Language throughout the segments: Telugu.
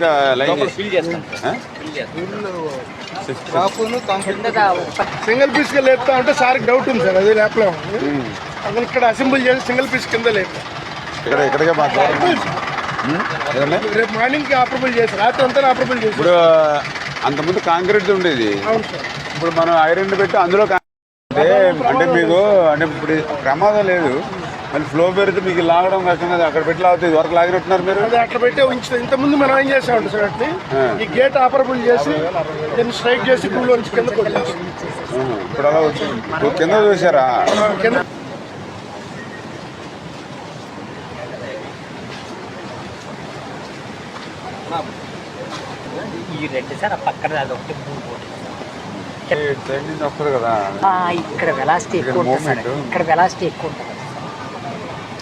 ఇంకా లైన్ సింగిల్ పీస్గా లేపుతా అంటే సార్ డౌట్ ఉంది సార్ అది లేపలో అసలు ఇక్కడ అసెంబుల్ చేసి సింగిల్ పీస్ కింద లేపు ఇక్కడ ఇక్కడికే మా దూరం. ఉమ్, ఏదండి? రేపు మార్నింగ్కి ఆపరబుల్ చేసి రాత్రి అంతా ఆపరబుల్ చేసి. ఇప్పుడు అంతకుముందు కాంక్రీట్ ఉండేది. అవును సార్. ఇప్పుడు మనం ఐరన్ పెట్టి అందులో కాంక్రీట్ అంటే అంటే మీకు అంటే ఇప్పుడు ప్రమాదం లేదు. మళ్ళీ ఫ్లో పెడితే మీకు లాగడం కష్టం కదా అక్కడ పెట్టి లాగుతుంది వరకు లాగినట్టున్నారు మీరు? అది అట్లా పెట్టే ఇంత ముందు మనం ఏం చేసామంటే సార్ అట్ని ఈ గేట్ ఆపరబుల్ చేసి దీన్ని స్ట్రైక్ చేసి గుళ్ళు నుంచి కింద ఇప్పుడు అలా వచ్చింది కింద చూసారా? కింద ఈ రెడ్ సార్ ఆ పక్కన అది ఒకటి మూడు ఇక్కడ వెలాసిటీ ఎక్కువ ఉంటుంది. ఇక్కడ వెలాసిటీ ఎక్కువ ఉంటుంది.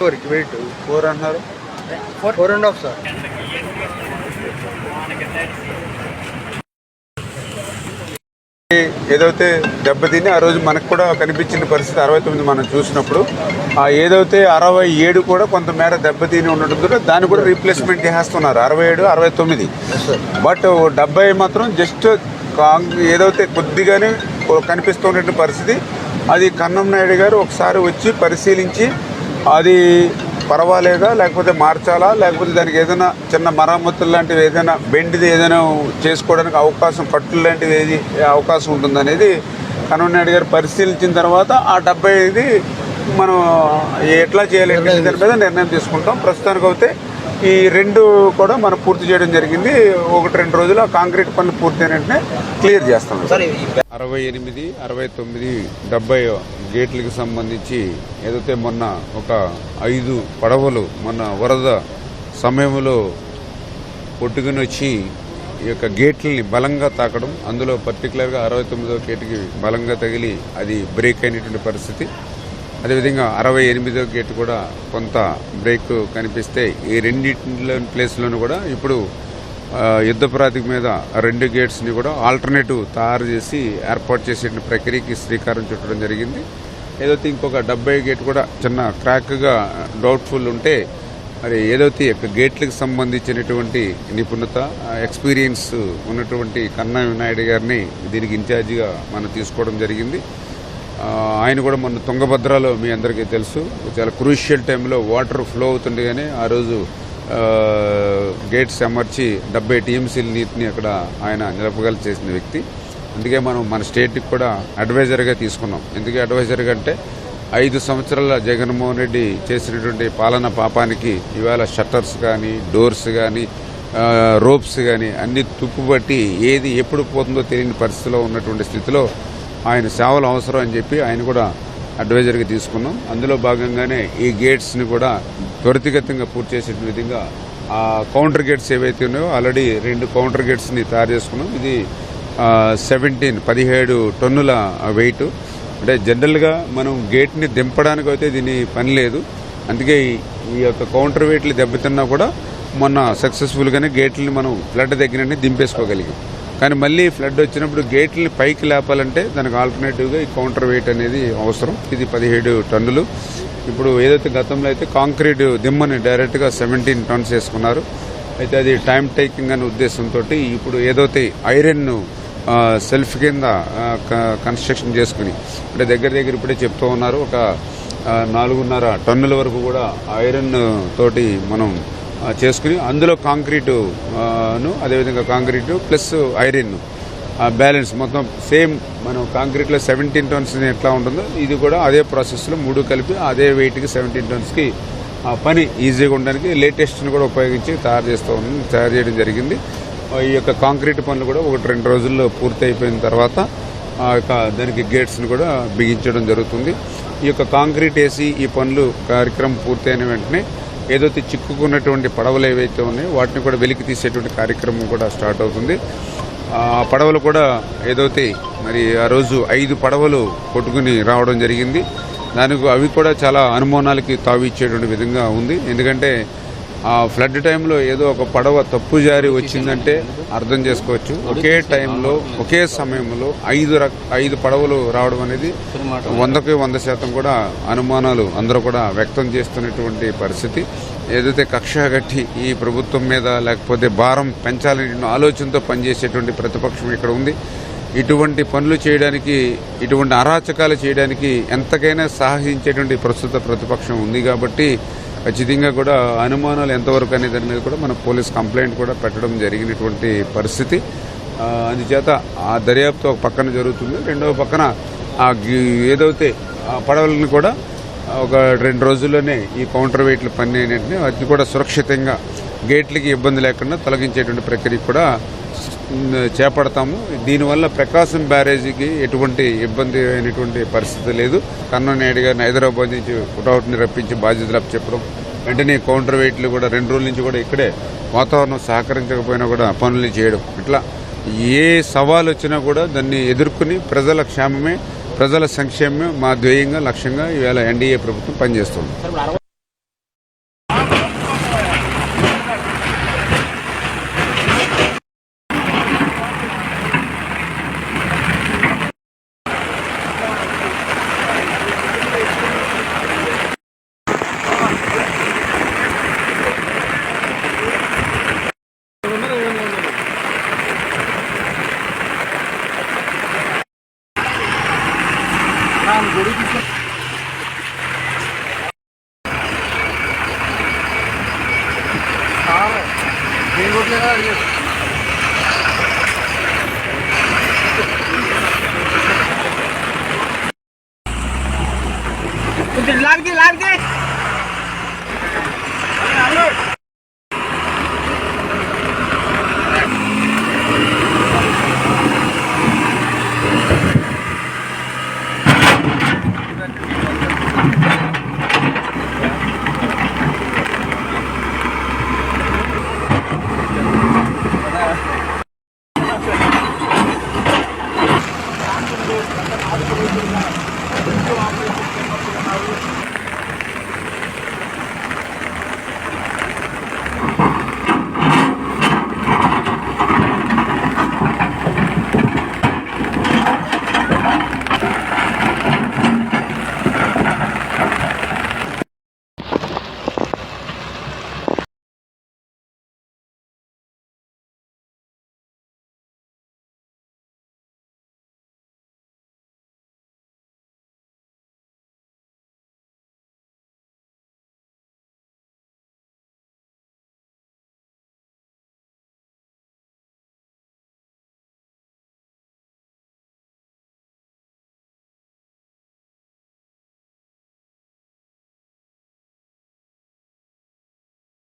వరకు వెయిట్ ఫోర్ అన్నారు ఫోర్ అండ్ హాఫ్ సార్ ఏదైతే దెబ్బతిని ఆ రోజు మనకు కూడా కనిపించిన పరిస్థితి అరవై తొమ్మిది మనం చూసినప్పుడు ఆ ఏదైతే అరవై ఏడు కూడా కొంతమేర దెబ్బతిని ఉండటంతో దాన్ని కూడా రీప్లేస్మెంట్ చేస్తున్నారు అరవై ఏడు అరవై తొమ్మిది. బట్ డెబ్బై మాత్రం జస్ట్ ఏదైతే కొద్దిగానే కనిపిస్తున్నటువంటి పరిస్థితి అది కన్నం నాయుడు గారు ఒకసారి వచ్చి పరిశీలించి అది పర్వాలేదా? లేకపోతే మార్చాలా? లేకపోతే దానికి ఏదైనా చిన్న మరమ్మతులు లాంటివి ఏదైనా బెండ్ది ఏదైనా చేసుకోవడానికి అవకాశం కట్టులు లాంటిది ఏది అవకాశం ఉంటుందనేది కన్నం నాయుడు గారు పరిశీలించిన తర్వాత ఆ డెబ్బై ఇది మనం ఎట్లా చేయాలి దాని మీద నిర్ణయం తీసుకుంటాం. ప్రస్తుతానికి అయితే ఈ రెండు కూడా మనం పూర్తి చేయడం జరిగింది. ఒకటి రెండు రోజులు ఆ కాంక్రీట్ పనులు పూర్తి అయిన వెంటనే క్లియర్ చేస్తాం. అరవై ఎనిమిది అరవై తొమ్మిది డెబ్బై గేట్లకు సంబంధించి ఏదైతే మొన్న ఒక ఐదు పడవలు మొన్న వరద సమయంలో కొట్టుకుని వచ్చి ఈ యొక్క గేట్లని బలంగా తాకడం అందులో పర్టికులర్గా అరవై తొమ్మిదో గేటుకి బలంగా తగిలి అది బ్రేక్ అయినటువంటి పరిస్థితి. అదేవిధంగా అరవై ఎనిమిదో గేట్ కూడా కొంత బ్రేక్ కనిపిస్తే ఈ రెండింటిలో ప్లేస్లోనూ కూడా ఇప్పుడు యుద్ధ ప్రాతిక మీద రెండు గేట్స్ని కూడా ఆల్టర్నేటివ్ తయారు చేసి ఏర్పాటు చేసే ప్రక్రియకి శ్రీకారం చుట్టడం జరిగింది. ఏదైతే ఇంకొక డెబ్బై గేట్ కూడా చిన్న క్రాక్గా డౌట్ఫుల్ ఉంటే మరి ఏదైతే యొక్క గేట్లకు సంబంధించినటువంటి నిపుణత ఎక్స్పీరియన్స్ ఉన్నటువంటి కన్నా వినాయుడు గారిని దీనికి ఇన్ఛార్జిగా మనం తీసుకోవడం జరిగింది. ఆయన కూడా మొన్న తుంగభద్రలో మీ అందరికీ తెలుసు. చాలా క్రూషియల్ టైంలో వాటర్ ఫ్లో అవుతుండగానే ఆ రోజు గేట్స్ అమర్చి డెబ్బై టీఎంసీల నీటిని అక్కడ ఆయన నిలపగల చేసిన వ్యక్తి. అందుకే మనం మన స్టేట్కి కూడా అడ్వైజర్గా తీసుకున్నాం. ఎందుకే అడ్వైజర్గా అంటే ఐదు సంవత్సరాల జగన్మోహన్ రెడ్డి చేసినటువంటి పాలన పాపానికి ఇవాళ షట్టర్స్ కానీ డోర్స్ కానీ రోప్స్ కానీ అన్ని తుప్పుబట్టి ఏది ఎప్పుడు పోతుందో తెలియని పరిస్థితిలో ఉన్నటువంటి స్థితిలో ఆయన సేవలు అవసరం అని చెప్పి ఆయన కూడా అడ్వైజర్గా తీసుకున్నాం. అందులో భాగంగానే ఈ గేట్స్ని కూడా త్వరితగతంగా పూర్తి చేసే విధంగా ఆ కౌంటర్ గేట్స్ ఏవైతే ఉన్నాయో ఆల్రెడీ రెండు కౌంటర్ గేట్స్ని తయారు చేసుకున్నాం. ఇది సెవెంటీన్ పదిహేడు టన్నుల వెయిట్. అంటే జనరల్గా మనం గేట్ని దింపడానికి అయితే దీని పని లేదు. అందుకే ఈ- ఈ యొక్క కౌంటర్ వెయిట్లు దెబ్బతిన్నా కూడా మొన్న సక్సెస్ఫుల్గానే గేట్లని మనం ఫ్లడ్ దగ్గరనే దింపేసుకోగలిగాం. కానీ మళ్ళీ ఫ్లడ్ వచ్చినప్పుడు గేట్లని పైకి లేపాలంటే దానికి ఆల్టర్నేటివ్గా ఈ కౌంటర్ వెయిట్ అనేది అవసరం. ఇది పదిహేడు టన్నులు. ఇప్పుడు ఏదైతే గతంలో అయితే కాంక్రీట్ దిమ్మని డైరెక్ట్గా సెవెంటీన్ టన్స్ వేసుకున్నారు. అయితే అది టైం టేకింగ్ అనే ఉద్దేశంతో ఇప్పుడు ఏదైతే ఐరన్ను సెల్ఫ్ కింద క- కన్స్ట్రక్షన్ చేసుకుని అంటే దగ్గర దగ్గర ఇప్పుడే చెప్తూ ఉన్నారు. ఒక నాలుగున్నర టన్నుల వరకు కూడా ఐరన్ తోటి మనం చేసుకుని అందులో కాంక్రీటును అదేవిధంగా కాంక్రీటు ప్లస్ ఐరన్ బ్యాలెన్స్ మొత్తం సేమ్ మనం కాంక్రీట్లో సెవెంటీన్ టన్స్ ఎట్లా ఉంటుందో ఇది కూడా అదే ప్రాసెస్లో మూడు కలిపి అదే వెయిట్కి సెవెంటీన్ టన్స్కి ఆ పని ఈజీగా ఉండడానికి లేటెస్ట్ని కూడా ఉపయోగించి తయారు చేస్తూ తయారు చేయడం జరిగింది. ఈ యొక్క కాంక్రీట్ పనులు కూడా ఒకటి రెండు రోజుల్లో పూర్తి అయిపోయిన తర్వాత ఆ యొక్క దానికి గేట్స్ని కూడా బిగించడం జరుగుతుంది. ఈ యొక్క కాంక్రీట్ వేసి ఈ పనులు కార్యక్రమం పూర్తయిన వెంటనే ఏదైతే చిక్కుకున్నటువంటి పడవలు ఏవైతే ఉన్నాయో వాటిని కూడా వెలికి తీసేటువంటి కార్యక్రమం కూడా స్టార్ట్ అవుతుంది. ఆ పడవలు కూడా ఏదైతే మరి ఆ రోజు ఐదు పడవలు కొట్టుకుని రావడం జరిగింది. దానికి అవి కూడా చాలా అనుమానాలకి తావిచ్చేటువంటి విధంగా ఉంది. ఎందుకంటే ఆ ఫ్లడ్ టైంలో ఏదో ఒక పడవ తప్పు జారి వచ్చిందంటే అర్థం చేసుకోవచ్చు. ఒకే టైంలో ఒకే సమయంలో ఐదు రక ఐదు పడవలు రావడం అనేది వందకి వంద శాతం కూడా అనుమానాలు అందరూ కూడా వ్యక్తం చేస్తున్నటువంటి పరిస్థితి. ఏదైతే కక్ష కట్టి ఈ ప్రభుత్వం మీద లేకపోతే భారం పెంచాలనే ఆలోచనతో పనిచేసేటువంటి ప్రతిపక్షం ఇక్కడ ఉంది. ఇటువంటి పనులు చేయడానికి ఇటువంటి అరాచకాలు చేయడానికి ఎంతకైనా సాహసించేటువంటి ప్రస్తుత ప్రతిపక్షం ఉంది కాబట్టి ఖచ్చితంగా కూడా అనుమానాలు ఎంతవరకు అనే దాని మీద కూడా మన పోలీస్ కంప్లైంట్ కూడా పెట్టడం జరిగినటువంటి పరిస్థితి. అందుచేత ఆ దర్యాప్తు ఒక పక్కన జరుగుతుంది. రెండవ పక్కన ఆ ఏదైతే ఆ పడవలను కూడా ఒక రెండు రోజుల్లోనే ఈ కౌంటర్ వెయిట్లు పని అనేటిని అది కూడా సురక్షితంగా గేట్లకి ఇబ్బంది లేకుండా తొలగించేటువంటి ప్రక్రియ కూడా చేపడతాము. దీనివల్ల ప్రకాశం బ్యారేజీకి ఎటువంటి ఇబ్బంది అయినటువంటి పరిస్థితి లేదు. కన్ననాయుడు గారిని హైదరాబాద్ నుంచి పుటౌట్ని రప్పించి బాధ్యతలు చెప్పడం వెంటనే కౌంటర్ వెయిట్లు కూడా రెండు రోజుల నుంచి కూడా ఇక్కడే వాతావరణం సహకరించకపోయినా కూడా పనులు చేయడం. ఇట్లా ఏ సవాల్ వచ్చినా కూడా దాన్ని ఎదుర్కొని ప్రజల క్షేమమే ప్రజల సంక్షేమమే మా ధ్యేయంగా లక్ష్యంగా ఈవేళ ఎన్డీఏ ప్రభుత్వం పనిచేస్తుంది. సార్ ఇప్పుడు